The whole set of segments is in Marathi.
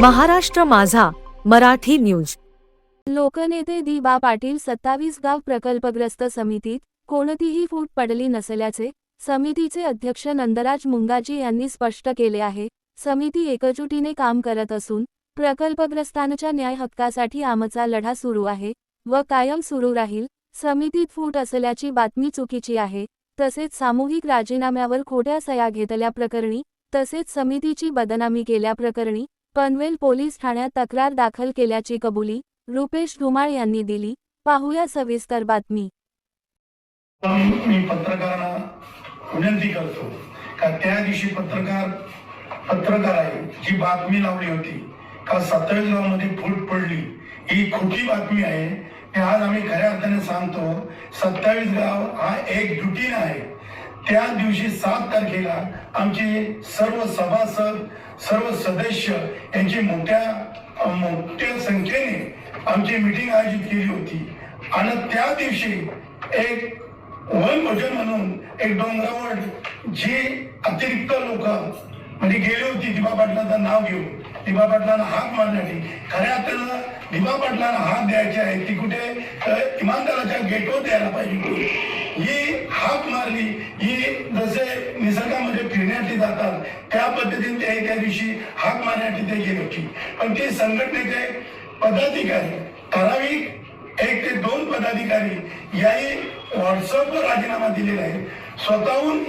महाराष्ट्र माझा मराठी न्यूज. लोकनेते दिबा पाटील सत्तावीस गाव प्रकल्पग्रस्त समितीत कोणतीही फूट पडली नसल्याचे समितीचे अध्यक्ष नंदराज मुंगाजी यांनी स्पष्ट केले आहे. समिती एकजुटीने काम करत असून प्रकल्पग्रस्तांच्या न्याय हक्कासाठी आमचा लढा सुरू आहे व कायम सुरू राहील. समितीत फूट असल्याची बातमी चुकीची आहे. तसेच सामूहिक राजीनाम्यावर खोट्या सया घेतल्याप्रकरणी तसेच समितीची बदनामी केल्याप्रकरणी पनवेल पोलीस ठाण्यात तक्रार दाखल केल्याची कबुली रुपेश धुमाळ यांनी दिली. पाहूया सविस्तर बातमी. मी पत्रकारांना विनंती करतो का त्या दिवशी पत्रकार पत्रकार आहे जी बातमी लावली होती का सत्तावीसमध्ये फूट पडली ही खोटी बातमी आहे. हे आज आम्ही खऱ्या अर्थाने सांगतो सत्तावीस गाव हा एक जुटीने आहे. त्या दिवशी सात तारखेला आमचे सर्व सभासद सर्व सदस्य यांची मोठ्या मोठ्या संख्येने आमची मिटिंग आयोजित केली होती. आणि त्या दिवशी एक वनभोजन म्हणून एक डोंगरावर जी अतिरिक्त लोक म्हणजे गेली होती दिबा पाटलाचं नाव घेऊन दिबा पाटलांना हात मारण्यासाठी. खऱ्या अर्थानं दिबा पाटलांना हात द्यायचे आहे ती कुठे इमानदाराच्या गेटवर द्यायला पाहिजे ही हाक मारली ही जसे निसर्गामध्ये फिरण्यासाठी जातात त्या पद्धतीने ते त्या दिवशी हाक मारण्यासाठी ते गेले होती. पण ते संघटनेचे पदाधिकारी ठराविक एक ते दोन पदाधिकारी याही व्हॉट्सअपवर राजीनामा दिलेला आहे. स्वतःहून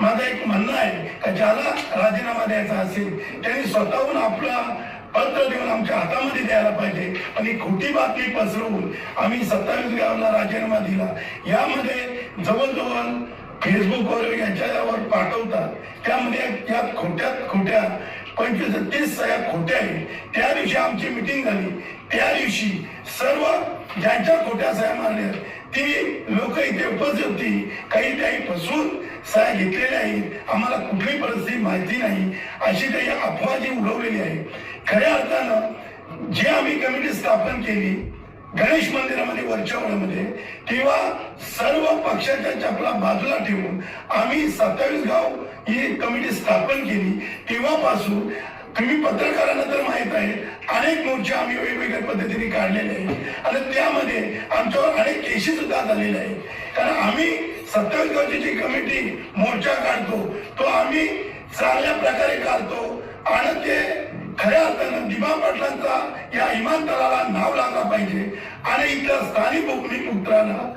माझं एक म्हणणं आहे का ज्याला राजीनामा द्यायचा असेल त्यांनी स्वतःहून आपला पत्र देऊन आमच्या हातामध्ये द्यायला पाहिजे. आणि खोटी बातमी पसरवून आम्ही सत्तावीस गावाला राजीनामा दिला. यामध्ये जवळजवळ फेसबुकवर याच्यावर पाठवतात. त्यामध्ये या खोट्यात खोट्या पंचवीस तीस सह्या खोट्या आहेत. त्या दिवशी आमची मिटिंग झाली. त्या दिवशी सर्व ज्यांच्या खोट्या सह्या मारल्या ती लोक इथे उपस्थित होती. काही काही फसून सह्या आहेत. आम्हाला कुठली परिस्थिती माहिती नाही. अशी काही अफवा जी उडवलेली आहे. खऱ्या अर्थानं जे आम्ही कमिटी स्थापन केली गणेश मंदिरामध्ये वरच्या तेव्हा सर्व पक्षाच्या चपला बाजूला ठेवून आम्ही सत्तावीस गाव ही कमिटी स्थापन केली. तेव्हापासून तुम्ही पत्रकारांना तर माहीत आहे अनेक मोर्चे आम्ही वेगवेगळ्या पद्धतीने काढलेले आहेत. आणि त्यामध्ये आमच्यावर अनेक केसेस सुद्धा झालेले आहेत. कारण आम्ही सत्तावीस गावची जी कमिटी मोर्चा काढतो तो आम्ही चांगल्या प्रकारे काढतो. आणि ते खऱ्या अर्थानं दिमा पाटलांचा या इमानदाराला नाव लागला पाहिजे. आणि इथल्या स्थानिक भूमिपुत्रांना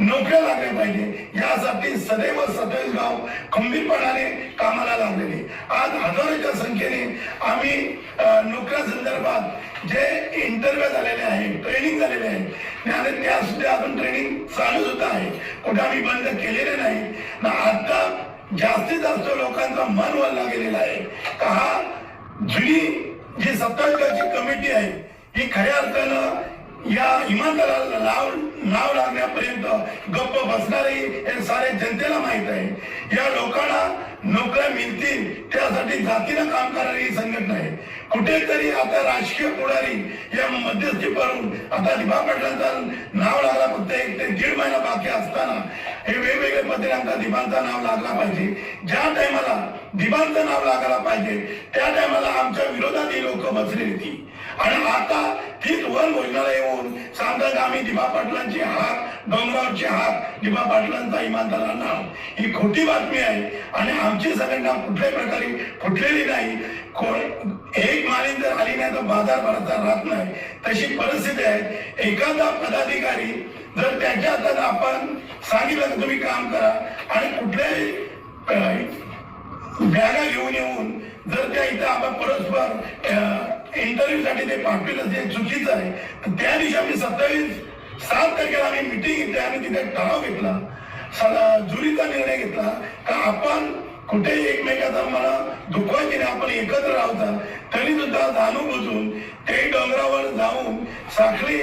नोकऱ्या लागल्या पाहिजे. यासाठी सदैव सदैव गाव खंबीरपणाने कामाला लागलेले. आज हजारोच्या संख्येने आम्ही नोकऱ्या संदर्भात जे इंटरव्ह्यू झालेले आहेत ट्रेनिंग झालेले आहे आणि त्या सुद्धा अजून ट्रेनिंग चालू सुद्धा आहे. कुठे आम्ही बंद केलेले नाही. ना आता जास्तीत जास्त लोकांचा मन वळला गेलेला आहे. का हा जुनी जी सत्तावीसची कमिटी आहे ही खऱ्या अर्थानं या इमानदाराला नाव नाव लागण्यापर्यंत गप्प बसणारे हे सारे जनतेला माहीत आहे. या लोकांना नोकऱ्या मिळतील त्यासाठी जातीनं काम करणारी ही संघटना आहे. कुठेतरी आता राजकीय पुढारी या मध्यस्थी करून आता दिबा नाव लागला फक्त एक ते दीड महिना बाकी असताना हे वेगवेगळ्या पद्धतीने आमचा दिबांचं नाव लागला पाहिजे. ज्या टायमाला दिबांचं नाव लागायला पाहिजे त्या टायमाला आमच्या विरोधात ही लोक बसली ती आणि आता तीच वर भोजनाला येऊन सांगतात आम्ही दिबा पाटलांची हाक डोंगरावरची हाक दिबा पाटलांचा इमानदारा नाव ही खोटी बातमी आहे. आणि आमची संघटना कुठल्याही प्रकारे फुटलेली नाही. कोण एक माळी जर आली नाही तर बाजार भराचा राहत नाही. तशी परिस्थिती आहे. एखादा पदाधिकारी जर त्याच्या हातात आपण सांगितलं की तुम्ही काम करा आणि कुठल्याही बॅगा घेऊन येऊन जर त्या इथं आपण परस्पर इंटरव्ह्यूसाठी ते पाठविलं ते चुकीचं आहे. त्या दिवशी आम्ही सत्तावीस सात तारखेला आम्ही मिटिंग घेतली आणि तिथे ठराव घेतला. स- जुरीचा निर्णय घेतला. का आपण कुठेही एकमेकाचा मला दुखवायचे नाही आपण एकत्र राहतात तरी सुद्धा जाणून बुजून ते डोंगरावर जाऊन साखळी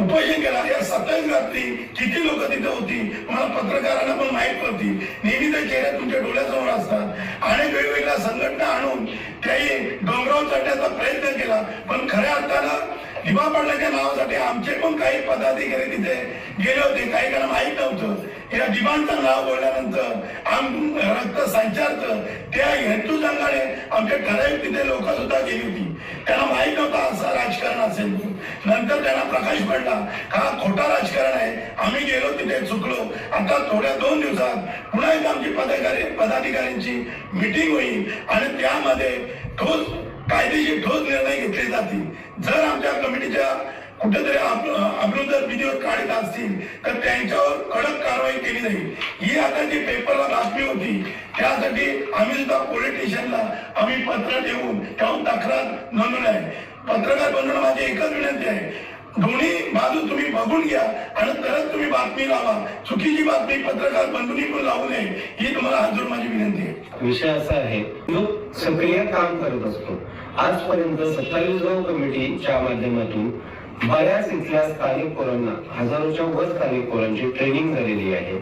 उपोषण केला. या सत्तावीस रात्री किती लोक तिथे होती मला पत्रकारांना पण माहीत पडती नेहमी त्या चेहऱ्या तुमच्या डोळ्यासमोर असतात. आणि वेगवेगळ्या संघटना आणून त्याही डोंगरावर चढण्याचा प्रयत्न केला. पण खऱ्या अर्थानं दिबा पाटलाच्या नावासाठी आमचे पण काही पदाधिकारी तिथे गेले होते. काही त्यांना माहीत नव्हतं. या दिबांचं नाव बोलल्यानंतर आम रक्त संचारतं त्या हेतू जंगाने आमच्या ठराविक तिथे लोक सुद्धा गेली होती. त्यांना माहीत नव्हतं असं राजकारण असेल नंतर त्यांना प्रकाश पडला. हा खोटा राजकारण आहे? आम्ही गेलो तिथे चुकलो. आता थोड्या दोन दिवसात पुन्हा एकदा आमची पदाधिकारी पदाधिकाऱ्यांची मिटिंग होईल. आणि त्यामध्ये ठोस कायदेशीर ठोस निर्णय घेतले जातील. जर आमच्या कमिटीच्या कुठेतरी आपण जर विधिवत काढत असतील तर त्यांच्यावर कडक कारवाई केली जाईल. ही आता जी पेपरला बातमी होती त्यासाठी आम्ही सुद्धा पोलीस स्टेशनला आम्ही पत्र देऊन त्याहून तक्रार नोंदवली आहे. पत्रकार बनवणं माझी एकच विनंती आहे. दोन्ही बाजू तुम्ही बघून घ्या आणि तरच तुम्ही बातमी लावा. चुकीची बातमी पत्रकार बंधूंनी पण लावू नये ही तुम्हाला हात माझी विनंती आहे. विषय असा आहे जो सक्रिय काम करत असतो. आजपर्यंत सत्तावीस गाव कमिटीच्या माध्यमातून बऱ्याच इथल्या स्थानिक पोरांना हजारोच्या वर स्थानिक पोरांची ट्रेनिंग झालेली आहे.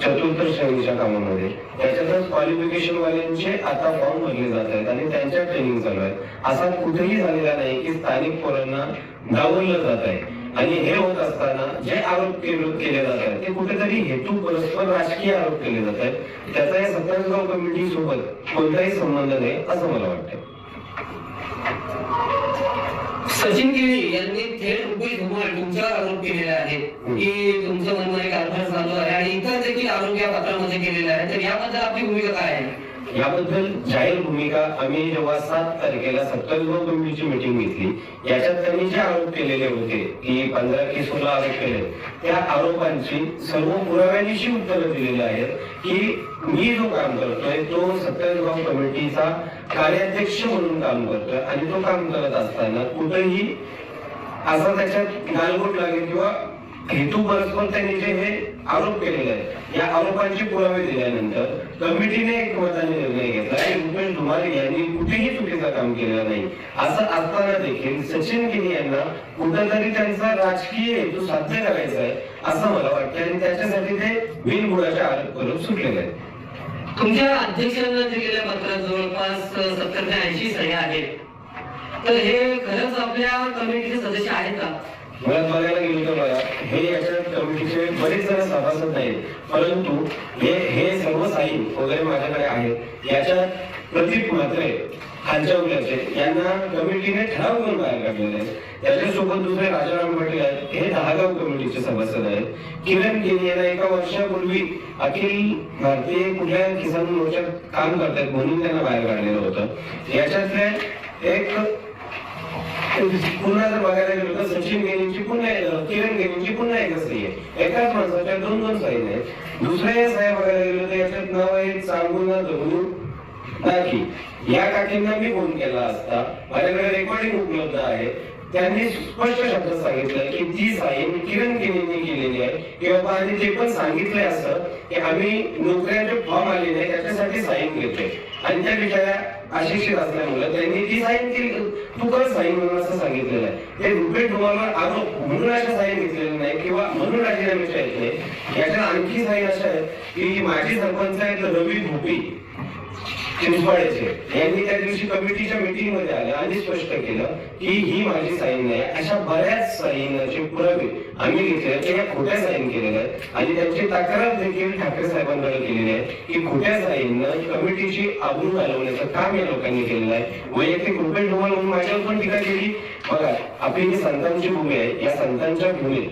चतुर्थ श्रेणीच्या कामामध्ये. त्याच्यातच क्वालिफिकेशन वाल्यांचे आता फॉर्म भरले जात आहेत आणि त्यांच्या ट्रेनिंग चालू आहेत. असा कुठेही झालेला नाही की स्थानिक पोरांना डावललं जात आहे. आणि हे होत असताना जे आरोप केले केले जात आहेत ते कुठेतरी हेतू परस्पर राजकीय आरोप केले जात आहेत. त्याचा या सत्तावीस गाव कमिटी सोबत कोणताही संबंध नाही असं मला वाटतं सचिन केळी यांनी थेट रुपये धुमाळ तुमच्यावर आरोप केलेला आहे की तुमचं मनमानी कारभार चालू आहे आणि इतर देखील आरोप या पत्रामध्ये केलेले आहे. तर याबद्दल आपली भूमिका काय आहे? याबद्दल जाहीर भूमिका आम्ही जेव्हा सात तारखेला सत्तावीस कमिटीची मिटिंग घेतली याच्यात त्यांनी जे आरोप केलेले होते की पंधरा केसला आरोप केले त्या आरोपांची सर्व पुराव्यानिशी उत्तरं दिलेली आहेत की मी जो काम करतोय तो सत्तावीस कमिटीचा कार्याध्यक्ष म्हणून काम करतोय आणि तो काम करत असताना कुठेही असा त्याच्यात गालबोट लागेल किंवा हेतू परस्पर त्यांनी जे हे आरोप केलेले आहेत या आरोपांचे पुरावे दिल्यानंतर कमिटीने एकमताने निर्णय घेतला. रुपेश धुमारे यांनी कुठेही चुकीचं काम केलेलं नाही. असं असताना देखील सचिन केनी यांना कुठंतरी त्यांचा राजकीय हेतू साध्य करायचा आहे असं मला वाटतं आणि त्याच्यासाठी ते बिनबुडाचे आरोप करून सुटलेले आहेत. तुमच्या अध्यक्षांना दिलेल्या पत्रात जवळपास सत्तर ते ऐंशी सह्या आहेत. तर हे खरंच आपल्या कमिटीचे सदस्य आहेत का? मुळात बघायला गेलो तर बघा हे याच्या कमिटीचे बरेच जण सभासद नाहीत. परंतु हे हे सर्व साईन वगैरे माझ्याकडे आहेत. याच्यात प्रदीप म्हात्रे खालच्या उल्याचे यांना कमिटीने ठराव करून बाहेर काढलेले आहेत त्याच्यासोबत दुसरे राजाराम पाटील आहेत. हे दहागाव कमिटीचे सभासद आहेत. किरण केली यांना एका वर्षापूर्वी अखिल भारतीय कुठल्या किसान मोर्चात काम करतात म्हणून त्यांना बाहेर काढलेलं होतं. याच्यातले एक पुन्हा जर बघायला गेलो तर सचिन गेलींची पुन्हा किरण गेलींची पुन्हा एक सही आहे. एकाच माणसाच्या दोन दोन सही आहेत. दुसऱ्या सह्या बघायला गेलो तर याच्यात नाव आहे चांगुना धरून काकी या काकींना मी फोन केला असता. माझ्याकडे रेकॉर्डिंग उपलब्ध आहे. त्यांनी स्पष्ट शब्द सांगितलं की ती साईन किरण केनींनी केलेली आहे. की बाबा आणि जे पण सांगितलंय असं की आम्ही नोकऱ्याचे फॉर्म आले नाही त्याच्यासाठी साईन घेतोय. त्यांच्या विषया अशिक्षित असल्यामुळे त्यांनी ती साईन केली. तू काय साईन म्हणून असं सांगितलेलं आहे. हे रुपे तुम्हाला आरोप म्हणून अशा साईन घेतलेलं नाही किंवा म्हणून राजीनाम्याच्या आहेत नाही आणखी साईन अशा आहेत की माजी सरपंच आहेत रवी भोपी. चिंचवाड्याचे यांनी त्या दिवशी कमिटीच्या मीटिंगमध्ये आले आणि स्पष्ट केलं की ही माझी साईन नाही अशा बऱ्याच साईनचे पुरावे आम्ही घेतले. ते या खोट्या साईन केलेल्या आहेत. आणि त्यांची तक्रार देखील ठाकरे साहेबांकडे केलेली आहे की खोट्या साईननं कमिटीची आबरू घालवण्याचं काम या लोकांनी केलेलं आहे. वैयक्तिक रुपेश धुमाल म्हणून माझ्यावर पण टीका केली. बघा आपली ही संतांची भूमी आहे या संतांच्या भूमीत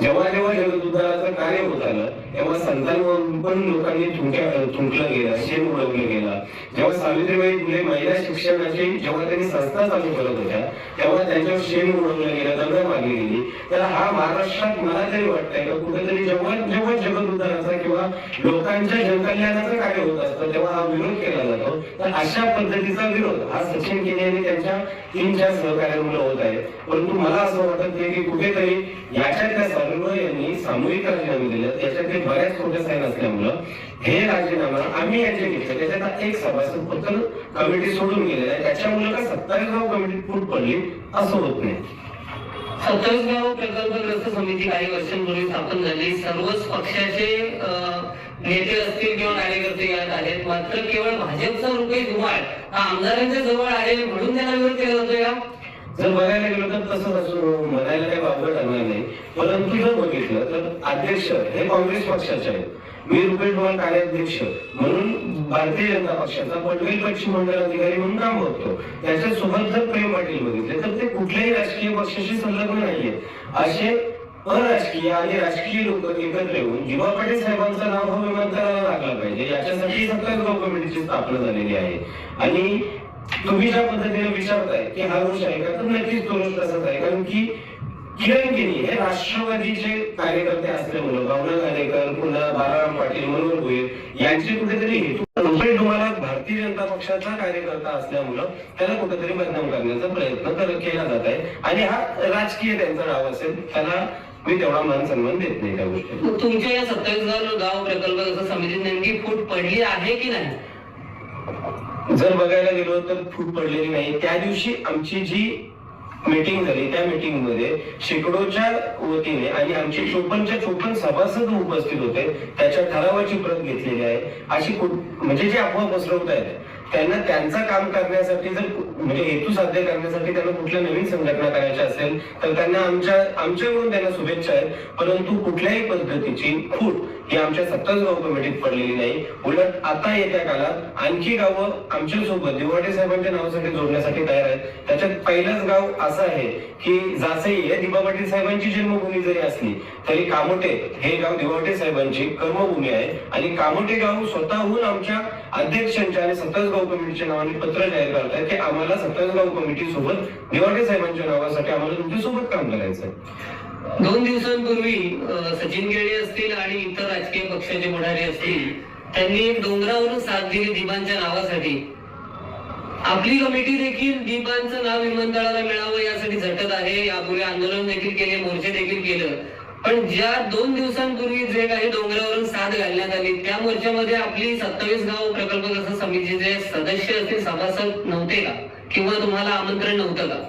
जेव्हा जेव्हा जगदुद्धाराचं कार्य होत आलं तेव्हा संतांवर पण लोकांनी थुंक्या थुंकलं गेलं शेण उडवलं गेलं. जेव्हा सावित्रीबाई फुले महिला शिक्षणाची जेव्हा त्यांनी संस्था चालू करत होत्या तेव्हा त्यांच्यावर शेण उडवलं गेलं दगड मारली गेली. तर हा महाराष्ट्रात मला तरी वाटतंय का कुठेतरी जेव्हा जेव्हा जगदुद्धाराचा किंवा लोकांच्या जनकल्याणाचं कार्य होत असतं तेव्हा हा विरोध केला जातो. तर अशा पद्धतीचा विरोध हा सचिन केने आणि त्यांच्या तीन चार सहकार्यामुळे होत आहे. परंतु मला असं वाटत नाही की कुठेतरी याच्यातल्या सर्व यांनी सामूहिक राजीनामे दिले त्याच्यातले बऱ्याच छोट्या साईन असल्यामुळं हे राजीनामा आम्ही यांचे घेतले. त्याच्यात एक सभासद फक्त कमिटी सोडून गेलेला आहे. त्याच्यामुळे का सत्तावीस गाव कमिटी फूट पडली असं होत नाही. सत्तावीस गाव प्रकल्पग्रस्त समिती काही वर्षांपूर्वी स्थापन झाली. सर्वच पक्षाचे नेते असतील किंवा कार्यकर्ते यात आहेत. मात्र केवळ भाजपचा रुपये धुमाळ हा आमदारांच्या जवळ आहे म्हणून त्याला विरोध केला जातोय का? जर बघायला गेलो तर तसं असं म्हणायला काही वावगं ठरणार नाही. परंतु जर बघितलं तर अध्यक्ष हे काँग्रेस पक्षाचे आहेत. मी रुपेश भवन कार्याध्यक्ष. म्हणून भारतीय जनता पक्षाचा पटवेल पक्ष मंडळ अधिकारी म्हणून काम बघतो. त्याच्यासोबत जर प्रेम पाटील बघितले तर ते कुठल्याही राजकीय पक्षाशी संलग्न नाहीये. असे अराजकीय आणि राजकीय लोक एकत्र येऊन जीवा पाटील साहेबांचं नाव विमानतळाला लागला पाहिजे. याच्यासाठी सत्ता गव्हर्नमेंटची कमिटीची स्थापना झालेली आहे. आणि तुम्ही ज्या पद्धतीने विचारताय की हा दोष आहे का? तर नक्कीच दोष तसाच आहे. कारण की किरण गिनी हे राष्ट्रवादीचे कार्यकर्ते असल्यामुळे भावना गाडेकर पुन्हा बाळाराम पाटील मनोहर भोईर यांचे कुठेतरी हेतू तुम्हाला भारतीय जनता पक्षाचा कार्यकर्ता असल्यामुळं त्याला कुठेतरी बदनाम करण्याचा प्रयत्न कर- केला जात आहे. आणि हा राजकीय त्यांचा डाव असेल त्याला मी तेवढा मान सन्मान देत नाही त्या गोष्टी तुमच्या या सत्तावीस गाव गाव प्रकल्प समिती नेमकी फूट पडली आहे की नाही? जर बघायला गेलो तर फूट पडलेली नाही. त्या दिवशी आमची जी मीटिंग झाली त्या मीटिंगमध्ये शेकडोच्या वतीने आणि आमचे चोपनच्या चोपन सभासद उपस्थित होते. त्याच्या ठरावाची प्रत घेतलेली आहे. अशी कुठ- म्हणजे जे अफवा पसरवत आहेत त्यांना त्यांचं काम करण्यासाठी जर म्हणजे हेतू साध्य करण्यासाठी त्यांना कुठल्या नवीन संघटना करायच्या असेल तर त्यांना आमच्या आमच्याकडून त्यांना शुभेच्छा आहेत. परंतु कुठल्याही पद्धतीची फूट ही आमच्या सत्ताच गाव कमिटीत पडलेली नाही. उलट आता येत्या काळात आणखी गावं आमच्यासोबत दिवाटे साहेबांच्या नावासाठी जोडण्यासाठी तयार आहेत. त्याच्यात पहिलंच गाव असं आहे की जासई हे दिबा पाटील साहेबांची जन्मभूमी जरी असली तरी कामोटे हे गाव दिवाटे साहेबांची कर्मभूमी आहे. आणि कामोटे गाव स्वतःहून आमच्या अध्यक्षांच्या आणि सत्ताच गाव कमिटीच्या नावाने पत्र जाहीर करतात की आम्हाला सत्ताच गाव कमिटी सोबत दिवाटे साहेबांच्या नावासाठी आम्हाला तुमच्यासोबत काम करायचं आहे दोन दिवसांपूर्वी सचिन गेळे असतील आणि इतर राजकीय पक्षाचे पुढारी असतील त्यांनी डोंगरावरून साथ दिली दीपांच्या नावासाठी. आपली कमिटी देखील दीपांचं नाव विमानतळाला मिळावं यासाठी झटत आहे यापूर्वी आंदोलन देखील केले मोर्चे देखील केलं. पण ज्या दोन दिवसांपूर्वी जे काही डोंगरावरून साथ घालण्यात आली त्या मोर्चामध्ये आपली सत्तावीस गाव प्रकल्पग्रस्त समितीचे सदस्य असतील सभासद नव्हते का? किंवा तुम्हाला आमंत्रण नव्हतं का?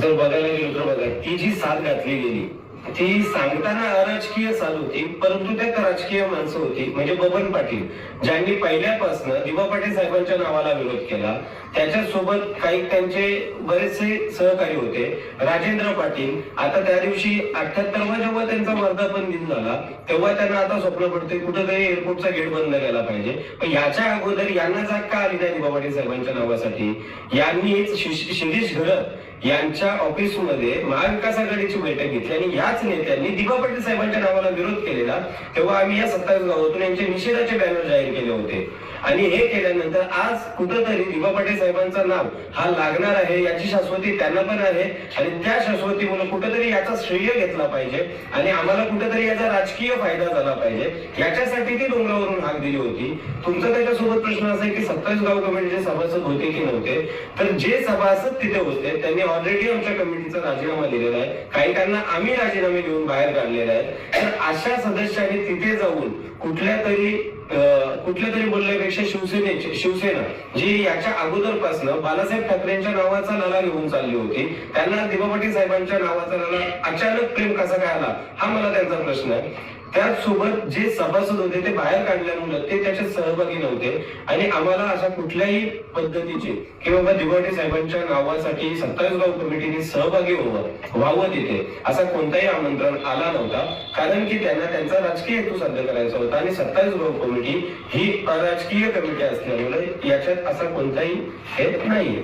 जर बघायला गेलो तर बघा ती जी साथ घातली गेली ती सांगताना अराजकीय चालू होती परंतु त्यात राजकीय माणसं होती म्हणजे बबन पाटील ज्यांनी पहिल्यापासून दिवा पाटील साहेबांच्या नावाला विरोध केला. त्याच्यासोबत काही त्यांचे बरेचसे सहकारी होते राजेंद्र पाटील. आता त्या दिवशी अठ्याहत्तरवा जेव्हा त्यांचा वर्धापन दिन झाला तेव्हा त्यांना आता स्वप्न पडते कुठेतरी एअरपोर्टचा गेट बंद केला पाहिजे. पण याच्या अगोदर यांना जाग का आली नाही दिवा पाटील साहेबांच्या नावासाठी? यांनी शिरीष घडत यांच्या ऑफिसमध्ये महाविकास आघाडीची बैठक घेतली आणि याच नेत्यांनी दिबा पाटील साहेबांच्या नावाला विरोध केलेला तेव्हा आम्ही या सत्तावीस गावातून यांचे निषेधाचे बॅनर जाहीर केले होते. आणि हे केल्यानंतर आज कुठंतरी दिबा पाटील साहेबांचं नाव हा लागणार आहे याची शाश्वती त्यांना पण आहे. आणि त्या शाश्वतीमुळे कुठंतरी याचा श्रेय घेतला पाहिजे आणि आम्हाला कुठंतरी याचा राजकीय फायदा झाला पाहिजे. याच्यासाठी ती डोंगरावरून हाक दिली होती. तुमचा त्याच्यासोबत प्रश्न असा आहे की सत्तावीस गाव कमिटीचे सभासद होते की नव्हते? तर जे सभासद तिथे होते त्यांनी ऑलरेडी आमच्या कमिटीचा राजीनामा दिलेला आहे. काही त्यांना आम्ही राजीनामे देऊन बाहेर काढलेले आहेत. तर अशा सदस्यांनी तिथे जाऊन कुठल्या तरी कुठल्या तरी बोलण्यापेक्षा शिवसेनेची शिवसेना जी याच्या अगोदरपासून बाळासाहेब ठाकरेंच्या नावाचा लढा घेऊन चालली होती त्यांना दिवापटी साहेबांच्या नावाचा लढा अचानक प्रेम कसा काय आला? हा मला त्यांचा प्रश्न आहे. त्याचसोबत जे सभासद होते ते बाहेर काढल्यामुळे ते त्याच्यात सहभागी नव्हते. आणि आम्हाला अशा कुठल्याही पद्धतीचे की बाबा दिवाटे साहेबांच्या नावासाठी सत्तावीस गाव कमिटीने सहभागी व्हावं व्हावं तिथे असा कोणताही आमंत्रण आला नव्हता. कारण की त्यांना त्यांचा राजकीय हेतू साध्य करायचा होता आणि सत्तावीस गाव कमिटी ही अराजकीय कमिटी असल्यामुळे याच्यात असा कोणताही हेत नाहीये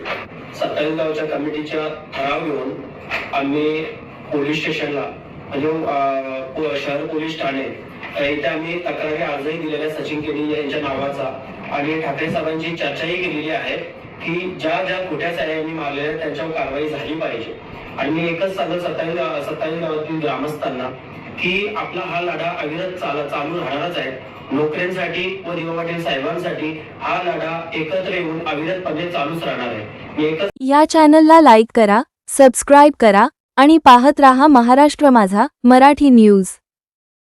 सत्तावीस गावच्या कमिटीच्या ठराव घेऊन आम्ही पोलीस स्टेशनला म्हणजे शहर पोलीस ठाणे. इथे आम्ही तक्रारी अर्जही दिलेला आहे सचिन केडी यांच्या नावाचा. आणि ठाकरे साहेबांची चर्चाही केलेली आहे की ज्या ज्या खोट्या साऱ्यांनी मारलेल्या त्यांच्यावर कारवाई झाली पाहिजे. आणि मी एकच सांगत सत्तावीस सत्तावीस गावातील ग्रामस्थांना की आपला हा लढा अविरत चाल चालू राहणारच आहे. नोकऱ्यांसाठी व दिवापाटील साहेबांसाठी हा लढा एकत्र येऊन अविरतपणे चालूच राहणार आहे. या चॅनलला लाईक करा सबस्क्राईब करा आणि पाहत रहा महाराष्ट्र माझा मराठी न्यूज.